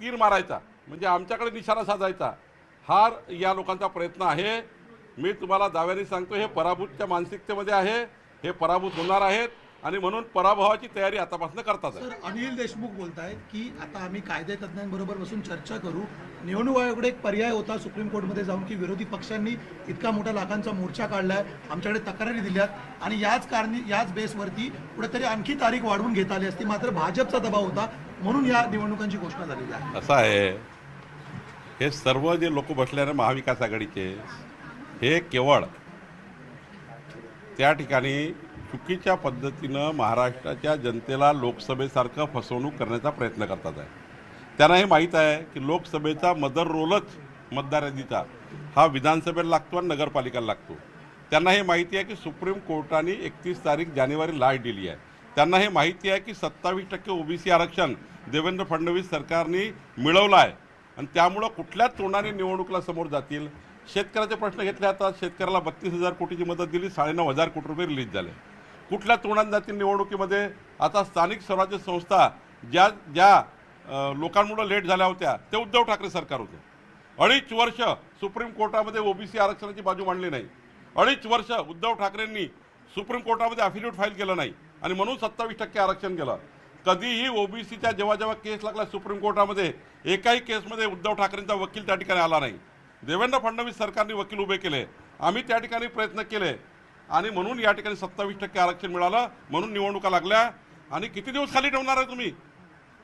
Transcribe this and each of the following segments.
तीर मारायचा. म्हणजे आमच्याकडे निशाणा साधायचा. हा या लोकांचा प्रयत्न आहे. मी तुम्हाला दाव्याने सांगतो हे पराभूतच्या मानसिकतेमध्ये आहे. हे पराभूत होणार आहेत. आणि म्हणून पराभवाची तयारी आतापासून करतात. सर अनिल देशमुख बोलतायत की आता आम्ही कायदे तज्ज्ञांबरोबर बसून चर्चा करू. निवडणूक आयोगाकडे एक पर्याय होता सुप्रीम कोर्टमध्ये जाऊन की विरोधी पक्षांनी इतका मोठा लाखांचा मोर्चा काढलाय. आमच्याकडे तक्रारी दिल्यात. आणि याच कारणी याच बेसवरती कुठेतरी आणखी तारीख वाढवून घेता आली असती. मात्र भाजपचा दबाव होता. म्हणून या निवडणुकांची घोषणा झालेली आहे. असं आहे. हे सर्व जे लोक बसले ना महाविकास आघाडीचे हे केवळ त्या ठिकाणी चुकीच्या पद्धतीनं महाराष्ट्राच्या जनतेला लोकसभेसारखं फसवणूक करण्याचा प्रयत्न करतात आहे. त्यांना हे माहीत आहे की लोकसभेचा मदर रोलच मतदार यादीचा हा विधानसभेला लागतो आणि नगरपालिकेला लागतो. त्यांना हे माहिती आहे की सुप्रीम कोर्टाने एकतीस तारीख जानेवारी लाट दिली आहे. त्यांना हे माहिती आहे की सत्तावीस टक्के ओबीसी आरक्षण देवेंद्र फडणवीस सरकारने मिळवलं आहे आणि त्यामुळं कुठल्याच तोंडाने निवडणुकीला समोर जातील. शेतकऱ्याचे प्रश्न घेतले आता शेतकऱ्याला बत्तीस हजार कोटीची मदत दिली साडेनऊ हजार कोटी रुपये रिलीज झाले. कुठल्या तोंडात जातील निवडणुकीमध्ये? आता स्थानिक स्वराज्य संस्था ज्या ज्या लोकांमुळं लेट झाल्या होत्या ते उद्धव ठाकरे सरकार होते. अडीच वर्ष सुप्रीम कोर्टामध्ये ओबीसी आरक्षणाची बाजू मांडली नाही. अडीच वर्ष उद्धव ठाकरेंनी सुप्रीम कोर्टामध्ये अफिडेविट फाईल केलं नाही. आणि म्हणून सत्तावीस टक्के आरक्षण केलं कधीही ओबीसीच्या जेव्हा जेव्हा केस लागला सुप्रीम कोर्टामध्ये एकाही केसमध्ये उद्धव ठाकरेंचा वकील त्या ठिकाणी आला नाही. देवेंद्र फडणवीस सरकारने वकील उभे केले. आम्ही त्या ठिकाणी प्रयत्न केले. आणि म्हणून या ठिकाणी सत्तावीस टक्के आरक्षण मिळालं. म्हणून निवडणुका लागल्या. आणि किती दिवस खाली ठेवणार आहे तुम्ही?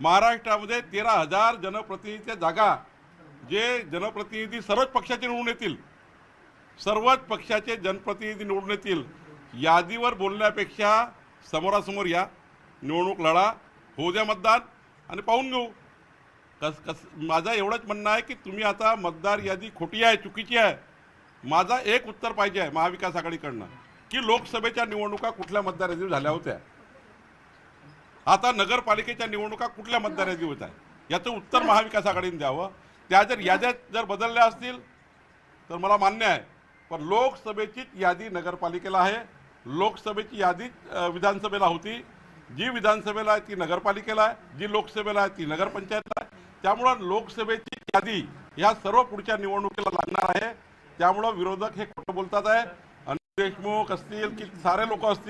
महाराष्ट्रामध्ये तेरा हजार जनप्रतिनिधीच्या जागा जे जनप्रतिनिधी सर्वच पक्षाचे निवडून येतील. सर्वच पक्षाचे जनप्रतिनिधी निवडून येतील. यादीवर बोलण्यापेक्षा समोरासमोर या. निवडणूक लढा होऊ द्या मतदान आणि पाहून घेऊ. कस कस माझं एवढंच म्हणणं आहे की तुम्ही आता मतदार यादी खोटी आहे चुकीची आहे. माझा एक उत्तर पाहिजे आहे महाविकास आघाडीकडनं की लोकसभेच्या निवडणुका कुठल्या मतदार यादीवर झाल्या होत्या? आता नगरपालिकेच्या निवडणुका कुठल्या मतदार यादी होत आहे याचं उत्तर महाविकास आघाडीने द्यावं. त्या जर याद्या जर बदलल्या असतील तर मला मान्य आहे. पण लोकसभेचीच यादी नगरपालिकेला आहे. लोकसभेची यादी विधानसभेला होती. जी विधानसभेला आहे ती नगरपालिकेला आहे जी लोकसभेला आहे ती नगरपंचायतला आहे. त्यामुळं लोकसभेची यादी ह्या सर्व पुढच्या निवडणुकीला लागणार आहे. त्यामुळं विरोधक हे खोटं बोलतात आहे. अनिल देशमुख असतील की सारे लोक असतील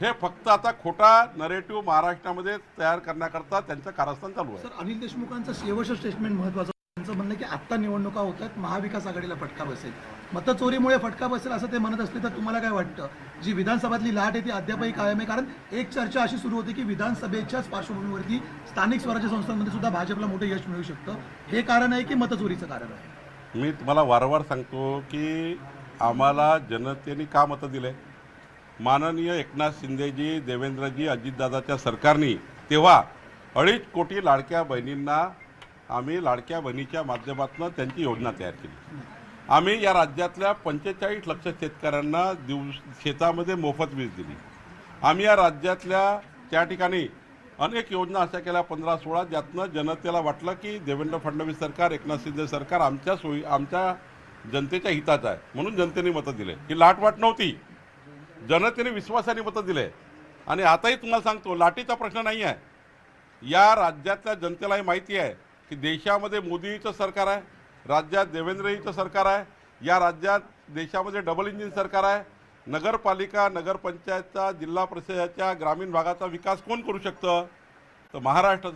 हे फक्त आता खोटा नरेटिव्ह महाराष्ट्रामध्ये तयार करण्याकरता त्यांचं कारस्थान चालू आहे. अनिल देशमुखांचं शेवटचं स्टेटमेंट महत्वाचं त्यांचं म्हणणं की आत्ता निवडणुका होत आहेत महाविकास आघाडीला फटका बसेल. मतचोरीमुळे फटका बसेल असं ते म्हणत असले तर तुम्हाला काय वाटतं? जी विधानसभातली लाट आहे ती अद्यापही कायम आहे कारण एक चर्चा अशी सुरू होती की विधानसभेच्याच पार्श्वभूमीवरती स्थानिक स्वराज्य संस्थांमध्ये सुद्धा भाजपला मोठं यश मिळू शकतं. हे कारण आहे की मतचोरीचं कारण आहे? मी तुम्हाला वारंवार सांगतो की आम्हाला जनतेने का मतं दिले? माननीय एकनाथ शिंदेजी देवेंद्रजी अजितदादाच्या सरकारने तेव्हा अडीच कोटी लाडक्या बहिणींना आम्ही लाडक्या बहिणीच्या माध्यमातून त्यांची योजना तयार केली. आम्ही या राज्यातल्या पंचेचाळीस लक्ष शेतकऱ्यांना दिवस शेतामध्ये मोफत वीज दिली. आम्ही या राज्यातल्या त्या ठिकाणी अनेक योजना अशा केल्या पंधरा सोळा ज्यातनं जनतेला वाटलं की देवेंद्र फडणवीस सरकार एकनाथ शिंदे सरकार आमच्या सोयी आमच्या जनतेच्या हिताचं आहे. म्हणून जनतेने मतं दिले. ही लाटवाट नव्हती. जनतेने विश्वासाने मतं दिले. आणि आताही तुम्हाला सांगतो लाटीचा प्रश्न नाही आहे या राज्यातल्या जनतेलाही माहिती आहे. की देशामध्ये मोदीचं सरकार आहे राज्यात देवेंद्रजीचं सरकार आहे या राज्यात देशामध्ये डबल इंजिन सरकार आहे. नगरपालिका नगरपंचायतचा जिल्हा परिषदेच्या ग्रामीण भागाचा विकास कोण करू शकतं? तर महाराष्ट्राचं